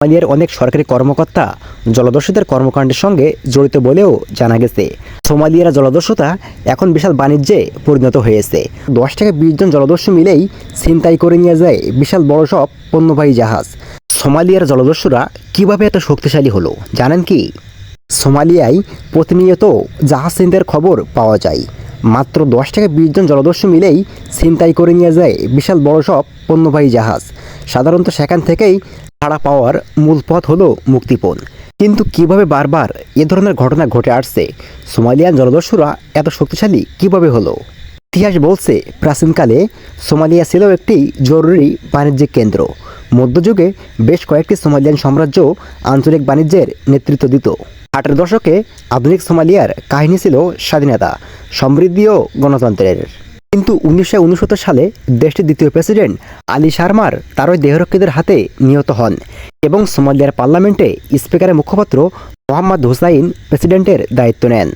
সোমালিয়ার অনেক সরকারি কর্মকর্তা জলদস্যুদের কর্মকাণ্ডের সঙ্গে জড়িত বলেও জানা গেছে। সোমালিয়ার জলদস্যুতা এখন বিশাল বাণিজ্যে পরিণত হয়েছে। দশ থেকে বিশ জন জলদস্যু মিলেই ছিনতাই করে নিয়ে যায় বিশাল বড় সব পণ্যবাহী জাহাজ। সোমালিয়ার জলদস্যুরা কীভাবে এত শক্তিশালী হলো, জানেন কি? সোমালিয়ায় প্রতিনিয়ত জাহাজ ছিনতাইয়ের খবর পাওয়া যায়। মাত্র দশ থেকে বিশ জন জলদস্যু মিলেই ছিনতাই করে নিয়ে যায় বিশাল বড় সব পণ্যবাহী জাহাজ। সাধারণত সেখান থেকেই ছাড়া পাওয়ার মূল পথ হলো মুক্তিপণ। কিন্তু কীভাবে বারবার এ ধরনের ঘটনা ঘটে আসছে? সোমালিয়ান জলদস্যুরা এত শক্তিশালী কীভাবে হলো? ইতিহাস বলছে, প্রাচীনকালে সোমালিয়া ছিল একটি জরুরি বাণিজ্যিক কেন্দ্র। মধ্যযুগে বেশ কয়েকটি সোমালিয়ান সাম্রাজ্য আঞ্চলিক বাণিজ্যের নেতৃত্ব দিত। ষাটের দশকে আধুনিক সোমালিয়ার কাহিনী ছিল স্বাধীনতা, সমৃদ্ধি ও গণতন্ত্রের। কিন্তু উনিশশো উনসত্তর সালে দেশটির দ্বিতীয় প্রেসিডেন্ট আলী শারমার তারই দেহরক্ষীদের হাতে নিহত হন এবং সোমালিয়ার পার্লামেন্টে স্পিকারের মুখপাত্র মোহাম্মদ হুসাইন প্রেসিডেন্টের দায়িত্ব নেন।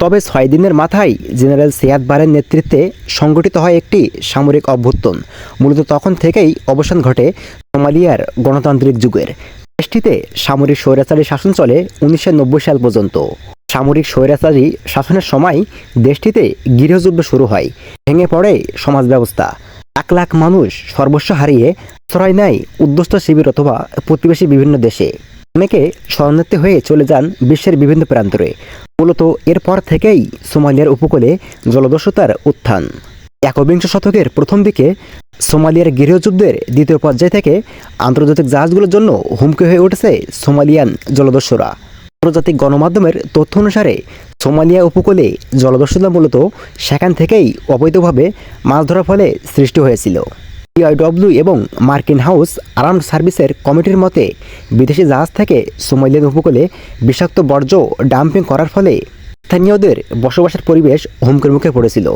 তবে ছয় দিনের মাথায় জেনারেল সেয়াদ বারের নেতৃত্বে সংগঠিত হয় একটি সামরিক অভ্যুত্থান। মূলত তখন থেকেই অবসান ঘটে সোমালিয়ার গণতান্ত্রিক যুগের। দেশটিতে সামরিক স্বৈরাচারী শাসন চলে উনিশশো নব্বই সাল পর্যন্ত। সামরিক স্বৈরাচারী শাসনের সময় দেশটিতে গৃহযুদ্ধ শুরু হয়। ভেঙে পড়ে সমাজ ব্যবস্থা। এক লাখ মানুষ সর্বস্ব হারিয়ে আশ্রয় নেয় উদ্দস্ত শিবির অথবা প্রতিবেশী বিভিন্ন দেশে। অনেকে শরণার্থী হয়ে চলে যান বিশ্বের বিভিন্ন প্রান্তরে। মূলত এরপর থেকেই সোমালিয়ার উপকূলে জলদস্যতার উত্থান। একবিংশ শতকের প্রথম দিকে সোমালিয়ার গৃহযুদ্ধের দ্বিতীয় পর্যায় থেকে আন্তর্জাতিক জাহাজগুলোর জন্য হুমকি হয়ে উঠেছে সোমালিয়ান জলদস্যুরা। আন্তর্জাতিক গণমাধ্যমের তথ্য অনুসারে সোমালিয়া উপকূলে জলদস্যুতা মূলত সেখান থেকেই অবৈধভাবে মাছ ধরার ফলে সৃষ্টি হয়েছিল। ডিআইডব্লিউ এবং মার্কিন হাউস আরাম সার্ভিসের কমিটির মতে, বিদেশি জাহাজ থেকে সোমালিয়ান উপকূলে বিষাক্ত বর্জ্য ডাম্পিং করার ফলে স্থানীয়দের বসবাসের পরিবেশ হুমকির মুখে পড়েছিল।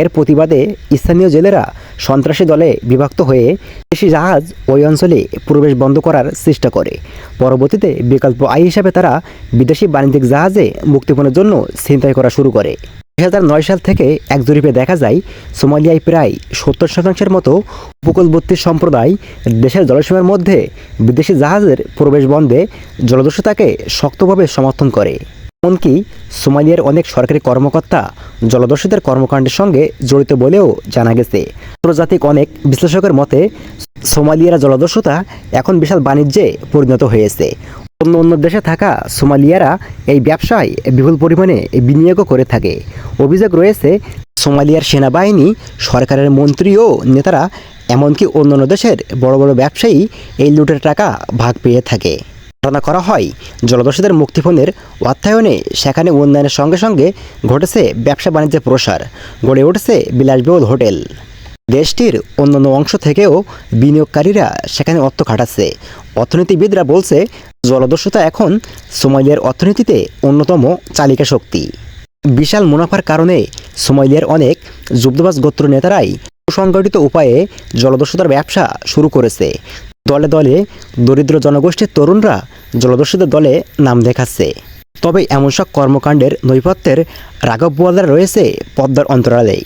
এর প্রতিবাদে স্থানীয় জেলেরা সন্ত্রাসী দলে বিভক্ত হয়ে দেশি জাহাজ ওই অঞ্চলে প্রবেশ বন্ধ করার চেষ্টা করে। পরবর্তীতে বিকল্প আয় হিসাবে তারা বিদেশি বাণিজ্যিক জাহাজে মুক্তিপণের জন্য ছিনতাই করা শুরু করে। দুই হাজার নয় সাল থেকে এক জরিপে দেখা যায়, সোমালিয়ায় প্রায় সত্তর শতাংশের মতো উপকূলবর্তী সম্প্রদায় দেশের জলসীমার মধ্যে বিদেশি জাহাজের প্রবেশ বন্ধে জলদস্যুতাকে শক্তভাবে সমর্থন করে। এমনকি সোমালিয়ার অনেক সরকারি কর্মকর্তা জলদস্যুদের কর্মকাণ্ডের সঙ্গে জড়িত বলেও জানা গেছে। আন্তর্জাতিক অনেক বিশ্লেষকের মতে, সোমালিয়ার জলদস্যুতা এখন বিশাল বাণিজ্যে পরিণত হয়েছে। অন্য অন্য দেশে থাকা সোমালিয়ারা এই ব্যবসায় বিপুল পরিমাণে বিনিয়োগও করে থাকে। অভিযোগ রয়েছে, সোমালিয়ার সেনাবাহিনী, সরকারের মন্ত্রী ও নেতারা, এমনকি অন্যান্য দেশের বড় বড় ব্যবসায়ী এই লুটের টাকা ভাগ পেয়ে থাকে। ধারণা করা হয়। জলদস্যুদের মুক্তিপণের অর্থায়নে সেখানে উন্নয়নের সঙ্গে সঙ্গে ঘটেছে ব্যবসা বাণিজ্যের প্রসার, গড়ে উঠেছে বিলাসবহুল হোটেল। দেশটির অন্যান্য অংশ থেকেও বিনিয়োগকারীরা সেখানে অর্থ খাটাচ্ছে। অর্থনীতিবিদরা বলছে, জলদস্যুতা এখন সোমালিয়ার অর্থনীতিতে অন্যতম চালিকা শক্তি। বিশাল মুনাফার কারণে সোমালিয়ার অনেক যুদ্ধবাজ গোত্র নেতারাই সুসংগঠিত উপায়ে জলদস্যুতার ব্যবসা শুরু করেছে। দলে দলে দরিদ্র জনগোষ্ঠীর তরুণরা জলদস্যুদের দলে নাম দেখাচ্ছে। তবে এমন সব কর্মকাণ্ডের নৈপথ্যের রাঘব বোয়ালরা রয়েছে পদ্মার অন্তরালেই।